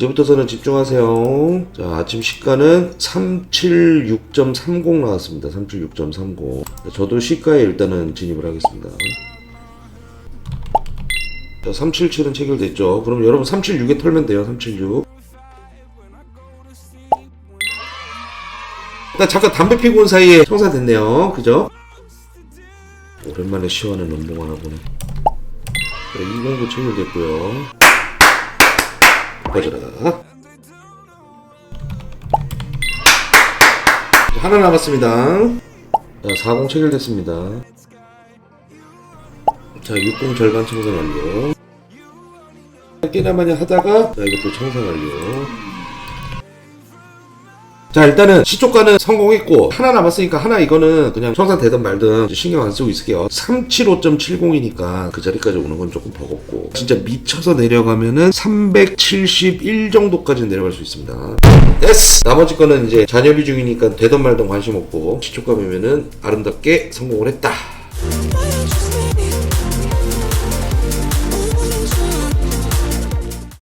이제부터서는 집중하세요. 자, 아침 시가는 376.30 나왔습니다. 376.30. 저도 시가에 일단은 진입을 하겠습니다. 자, 377은 체결됐죠. 그럼 여러분 376에 털면 돼요. 376. 나 잠깐 담배 피고 온 사이에 청산됐네요. 그죠? 오랜만에 시원한 운동 하나 보네. 자, 209 체결됐고요. 꺼져라. 하나 남았습니다. 자, 40 체결됐습니다. 자, 60 절반 청산 완료. 깨나마냐 하다가, 자, 이것도 청산 완료. 자 일단은 시초가는 성공했고 하나 남았으니까 하나 이거는 그냥 청산 되든 말든 신경 안 쓰고 있을게요. 375.70이니까 그 자리까지 오는 건 조금 버겁고 진짜 미쳐서 내려가면은 371 정도까지 내려갈 수 있습니다. 됐어 나머지 거는 이제 잔여 비 중이니까 되든 말든 관심 없고 시초가 매면은 아름답게 성공을 했다